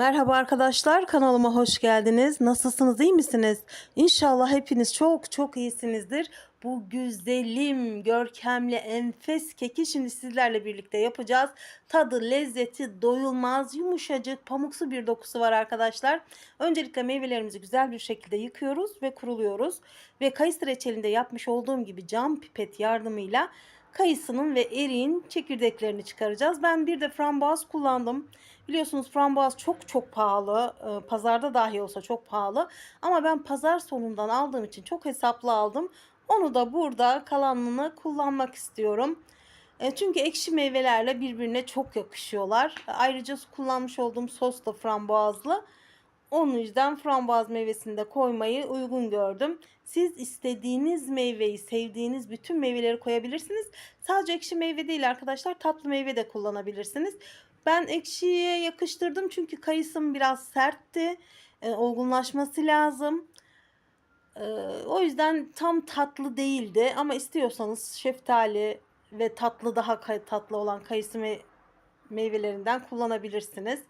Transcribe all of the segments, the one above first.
Merhaba arkadaşlar kanalıma hoş geldiniz. Nasılsınız iyi misiniz? İnşallah hepiniz çok çok iyisinizdir. Bu güzelim, görkemli, enfes keki şimdi sizlerle birlikte yapacağız. Tadı, lezzeti doyulmaz, yumuşacık, pamuksu bir dokusu var arkadaşlar. Öncelikle meyvelerimizi güzel bir şekilde yıkıyoruz ve kuruluyoruz. Ve kayısı reçelinde yapmış olduğum gibi cam pipet yardımıyla kayısının ve eriğin çekirdeklerini çıkaracağız. Ben bir de frambuaz kullandım. Biliyorsunuz frambuaz çok çok pahalı. Ee, Pazarda dahi olsa çok pahalı. Ama ben pazar sonundan aldığım için çok hesaplı aldım. Onu da burada kalanını kullanmak istiyorum. E, Çünkü ekşi meyvelerle birbirine çok yakışıyorlar. Ayrıca kullanmış olduğum sos da frambuazlı. Onun yüzden frambuaz meyvesini de koymayı uygun gördüm. Siz istediğiniz meyveyi, sevdiğiniz bütün meyveleri koyabilirsiniz. Sadece ekşi meyve değil arkadaşlar, tatlı meyve de kullanabilirsiniz. Ben ekşiye yakıştırdım çünkü kayısım biraz sertti. E, olgunlaşması lazım. E, o yüzden tam tatlı değildi ama istiyorsanız şeftali ve tatlı daha tatlı olan kayısı me- meyvelerinden kullanabilirsiniz.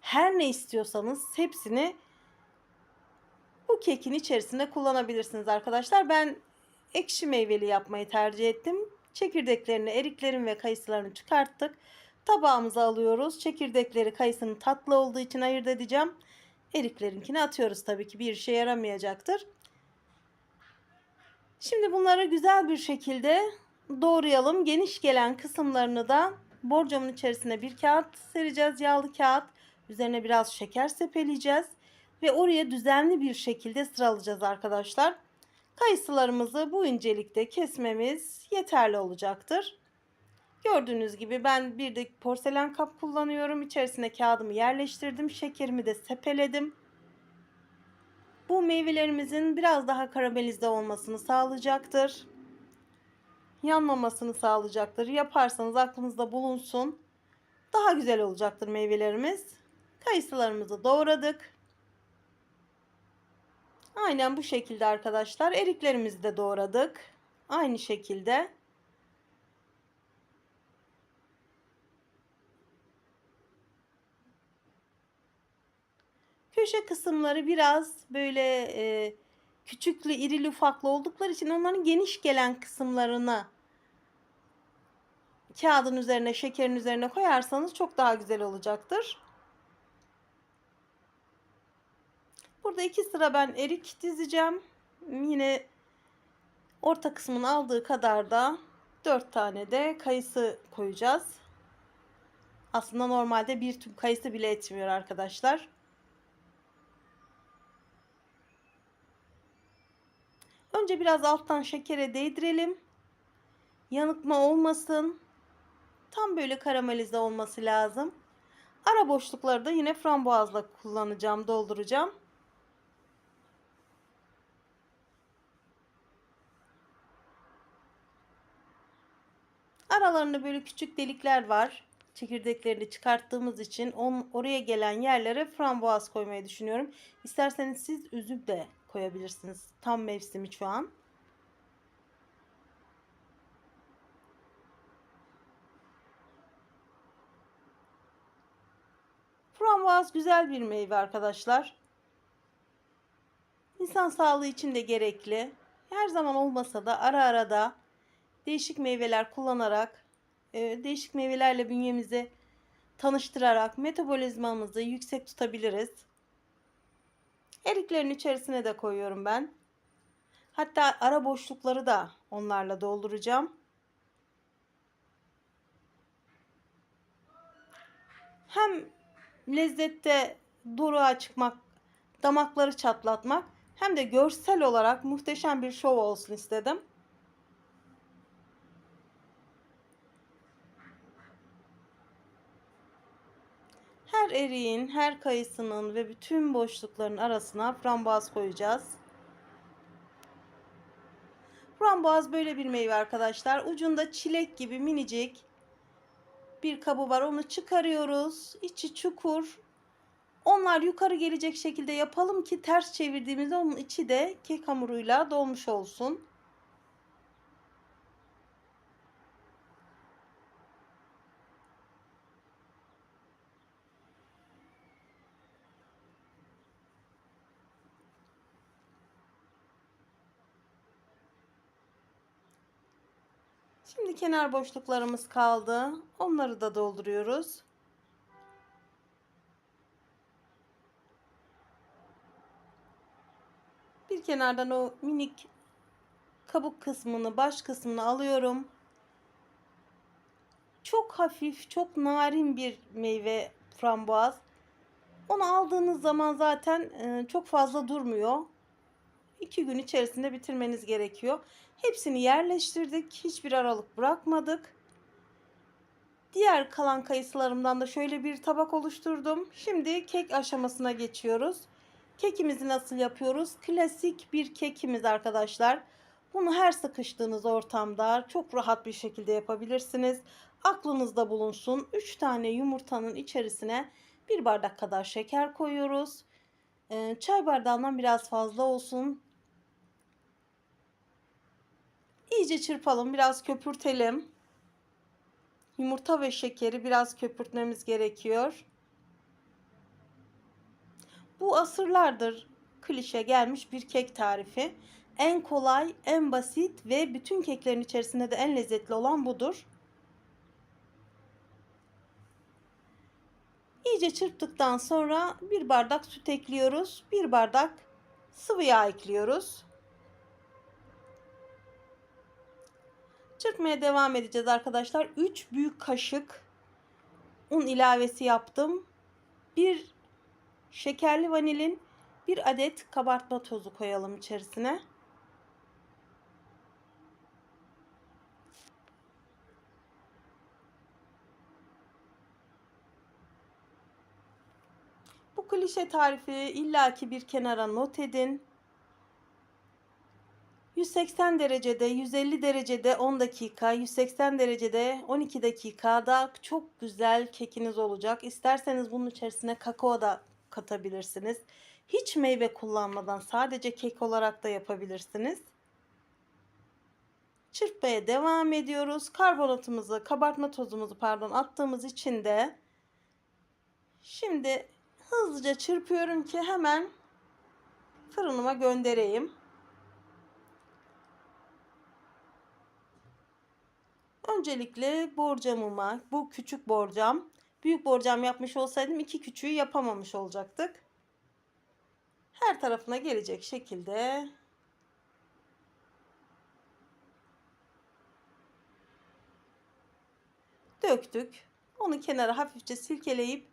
Her ne istiyorsanız hepsini bu kekin içerisinde kullanabilirsiniz arkadaşlar. Ben ekşi meyveli yapmayı tercih ettim. Çekirdeklerini, eriklerin ve kayısılarını çıkarttık. Tabağımıza alıyoruz. Çekirdekleri kayısının tatlı olduğu için ayırt edeceğim. Eriklerinkini atıyoruz tabii ki bir işe yaramayacaktır. Şimdi bunları güzel bir şekilde doğrayalım. Geniş gelen kısımlarını da borcamın içerisine bir kağıt sereceğiz. Yağlı kağıt. Üzerine biraz şeker sepeleyeceğiz. Ve oraya düzenli bir şekilde sıralayacağız arkadaşlar. Kayısılarımızı bu incelikte kesmemiz yeterli olacaktır. Gördüğünüz gibi ben bir de porselen kap kullanıyorum. İçerisine kağıdımı yerleştirdim. Şekerimi de sepeledim. Bu meyvelerimizin biraz daha karamelize olmasını sağlayacaktır. Yanmamasını sağlayacaktır. Yaparsanız aklınızda bulunsun. Daha güzel olacaktır meyvelerimiz. Kayısılarımızı doğradık. Aynen bu şekilde arkadaşlar. Eriklerimizi de doğradık. Aynı şekilde. Köşe kısımları biraz böyle e, küçüklü, irili ufaklı oldukları için onların geniş gelen kısımlarını kağıdın üzerine, şekerin üzerine koyarsanız çok daha güzel olacaktır. Burada iki sıra ben erik dizeceğim. Yine orta kısmın aldığı kadar da dört tane de kayısı koyacağız. Aslında normalde bir tüm kayısı bile etmiyor arkadaşlar. Önce biraz alttan şekere değdirelim. Yanıkma olmasın. Tam böyle karamelize olması lazım. Ara boşlukları da yine frambuazla kullanacağım, dolduracağım. Aralarında böyle küçük delikler var. Çekirdeklerini çıkarttığımız için on, oraya gelen yerlere frambuaz koymayı düşünüyorum. İsterseniz siz üzüm de koyabilirsiniz. Tam mevsimi şu an. Frambuaz güzel bir meyve arkadaşlar. İnsan sağlığı için de gerekli. Her zaman olmasa da ara ara da değişik meyveler kullanarak, e, değişik meyvelerle bünyemizi tanıştırarak metabolizmamızı yüksek tutabiliriz. Eriklerin içerisine de koyuyorum ben. Hatta ara boşlukları da onlarla dolduracağım. Hem lezzette doruğa çıkmak, damakları çatlatmak hem de görsel olarak muhteşem bir şov olsun istedim. Her eriğin, her kayısının ve bütün boşlukların arasına frambuaz koyacağız. Frambuaz böyle bir meyve arkadaşlar. Ucunda çilek gibi minicik bir kabı var. Onu çıkarıyoruz. İçi çukur. Onlar yukarı gelecek şekilde yapalım ki ters çevirdiğimizde onun içi de kek hamuruyla dolmuş olsun. Şimdi kenar boşluklarımız kaldı. Onları da dolduruyoruz. Bir kenardan o minik kabuk kısmını, baş kısmını alıyorum. Çok hafif, çok narin bir meyve frambuaz. Onu aldığınız zaman zaten e, çok fazla durmuyor. 2 gün içerisinde bitirmeniz gerekiyor. Hepsini yerleştirdik. Hiçbir aralık bırakmadık. Diğer kalan kayısılarımdan da şöyle bir tabak oluşturdum. Şimdi kek aşamasına geçiyoruz. Kekimizi nasıl yapıyoruz? Klasik bir kekimiz arkadaşlar. Bunu her sıkıştığınız ortamda çok rahat bir şekilde yapabilirsiniz. Aklınızda bulunsun. 3 tane yumurtanın içerisine 1 bardak kadar şeker koyuyoruz. Ee, çay bardağından biraz fazla olsun. İyice çırpalım, biraz köpürtelim. Yumurta ve şekeri biraz köpürtmemiz gerekiyor. Bu asırlardır klişe gelmiş bir kek tarifi. En kolay, en basit ve bütün keklerin içerisinde de en lezzetli olan budur. İyice çırptıktan sonra bir bardak süt ekliyoruz. Bir bardak sıvı yağ ekliyoruz. Çırpmaya devam edeceğiz arkadaşlar. 3 büyük kaşık un ilavesi yaptım. Bir şekerli vanilin bir adet kabartma tozu koyalım içerisine. Bu klişe tarifi illaki bir kenara not edin. 180 derecede, 150 derecede 10 dakika, 180 derecede 12 dakikada çok güzel kekiniz olacak. İsterseniz bunun içerisine kakao da katabilirsiniz. Hiç meyve kullanmadan sadece kek olarak da yapabilirsiniz. Çırpmaya devam ediyoruz. Karbonatımızı, kabartma tozumuzu pardon attığımız için de şimdi hızlıca çırpıyorum ki hemen fırınıma göndereyim. Öncelikle borcamıma, bu küçük borcam, büyük borcam yapmış olsaydım iki küçüğü yapamamış olacaktık. Her tarafına gelecek şekilde döktük. Onu kenara hafifçe silkeleyip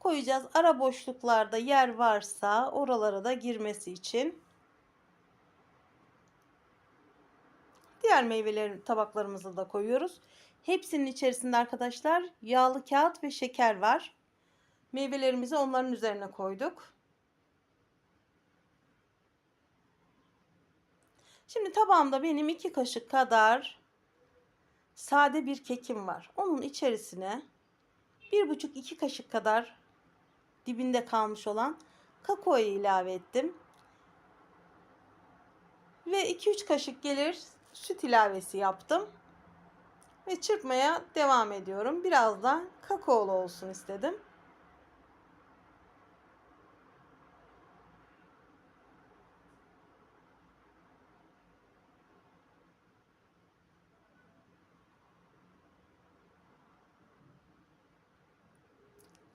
koyacağız. Ara boşluklarda yer varsa oralara da girmesi için. Diğer meyveleri tabaklarımızı da koyuyoruz. Hepsinin içerisinde arkadaşlar yağlı kağıt ve şeker var. Meyvelerimizi onların üzerine koyduk. Şimdi tabağımda benim iki kaşık kadar sade bir kekim var. Onun içerisine bir buçuk iki kaşık kadar dibinde kalmış olan kakaoyu ilave ettim. Ve 2-3 kaşık gelir süt ilavesi yaptım. Ve çırpmaya devam ediyorum. Biraz da kakaolu olsun istedim.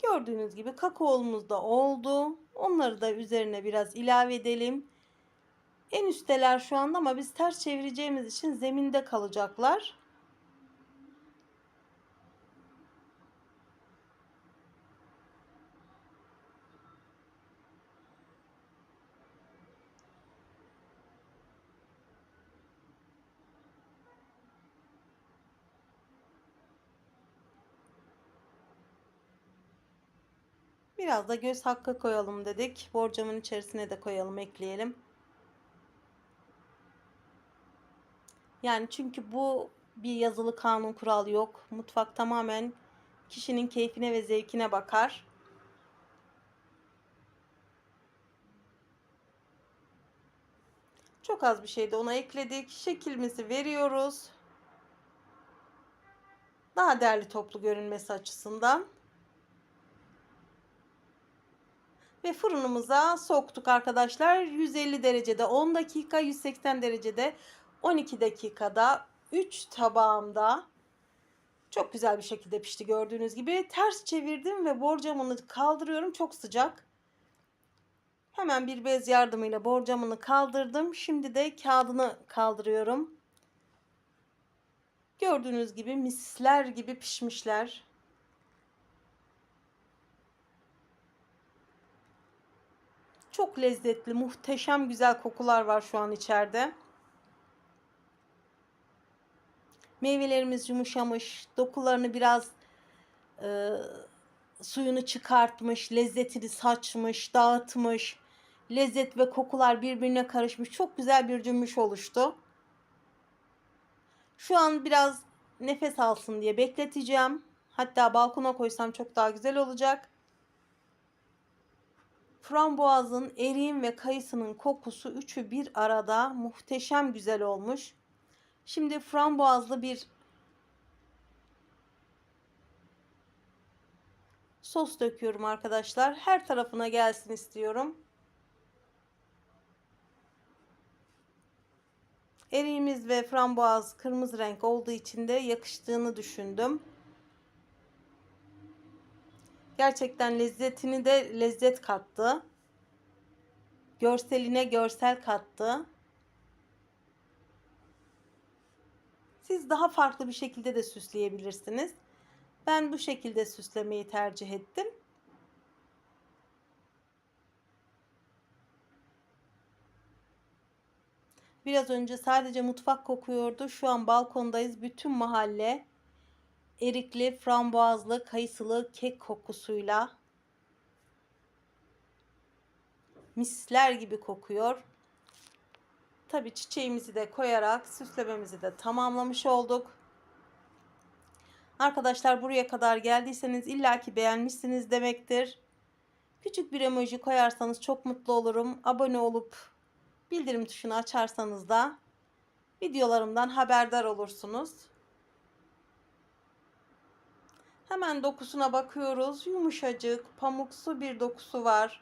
Gördüğünüz gibi kakaolumuz da oldu. Onları da üzerine biraz ilave edelim. En üstteler şu anda ama biz ters çevireceğimiz için zeminde kalacaklar. Biraz da göz hakkı koyalım dedik. Borcamın içerisine de koyalım, ekleyelim. Yani çünkü bu bir yazılı kanun kural yok. Mutfak tamamen kişinin keyfine ve zevkine bakar. Çok az bir şey de ona ekledik. Şekilimizi veriyoruz. Daha değerli toplu görünmesi açısından. Ve fırınımıza soktuk arkadaşlar. 150 derecede 10 dakika, 180 derecede 12 dakikada 3 tabağımda çok güzel bir şekilde pişti gördüğünüz gibi. Ters çevirdim ve borcamını kaldırıyorum. Çok sıcak. Hemen bir bez yardımıyla borcamını kaldırdım. Şimdi de kağıdını kaldırıyorum. Gördüğünüz gibi misler gibi pişmişler. Çok lezzetli, muhteşem güzel kokular var şu an içeride. Meyvelerimiz yumuşamış, dokularını biraz e, suyunu çıkartmış, lezzetini saçmış, dağıtmış. Lezzet ve kokular birbirine karışmış. Çok güzel bir cümbüş oluştu. Şu an biraz nefes alsın diye bekleteceğim. Hatta balkona koysam çok daha güzel olacak. Frambuazın, eriğin ve kayısının kokusu üçü bir arada muhteşem güzel olmuş. Şimdi frambuazlı bir sos döküyorum arkadaşlar. Her tarafına gelsin istiyorum. Eriğimiz ve frambuaz kırmızı renk olduğu için de yakıştığını düşündüm. Gerçekten lezzetini de lezzet kattı. Görseline görsel kattı. Siz daha farklı bir şekilde de süsleyebilirsiniz. Ben bu şekilde süslemeyi tercih ettim. Biraz önce sadece mutfak kokuyordu. Şu an balkondayız. Bütün mahalle erikli, frambuazlı, kayısılı kek kokusuyla misler gibi kokuyor. Tabi çiçeğimizi de koyarak süslememizi de tamamlamış olduk. Arkadaşlar buraya kadar geldiyseniz illaki beğenmişsiniz demektir. Küçük bir emoji koyarsanız çok mutlu olurum. Abone olup bildirim tuşunu açarsanız da videolarımdan haberdar olursunuz. Hemen dokusuna bakıyoruz. Yumuşacık, pamuksu bir dokusu var.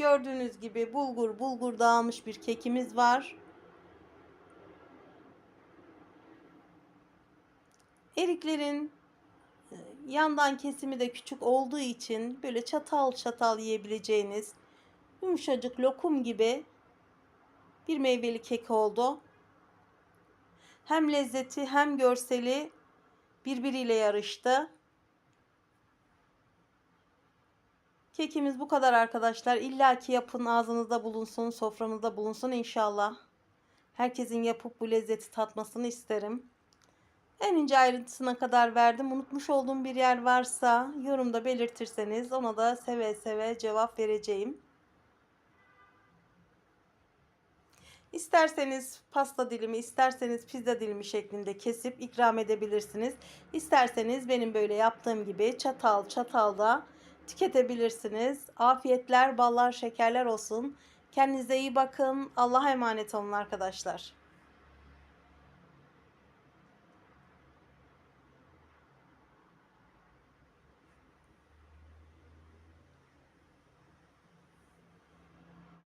Gördüğünüz gibi bulgur bulgur dağılmış bir kekimiz var. Eriklerin e, yandan kesimi de küçük olduğu için böyle çatal çatal yiyebileceğiniz yumuşacık lokum gibi bir meyveli kek oldu. Hem lezzeti hem görseli birbiriyle yarıştı. Kekimiz bu kadar arkadaşlar. İlla ki yapın ağzınızda bulunsun, sofranızda bulunsun inşallah. Herkesin yapıp bu lezzeti tatmasını isterim. En ince ayrıntısına kadar verdim. Unutmuş olduğum bir yer varsa yorumda belirtirseniz ona da seve seve cevap vereceğim. İsterseniz pasta dilimi, isterseniz pizza dilimi şeklinde kesip ikram edebilirsiniz. İsterseniz benim böyle yaptığım gibi çatal çatalda tüketebilirsiniz. Afiyetler, ballar, şekerler olsun. Kendinize iyi bakın. Allah'a emanet olun arkadaşlar.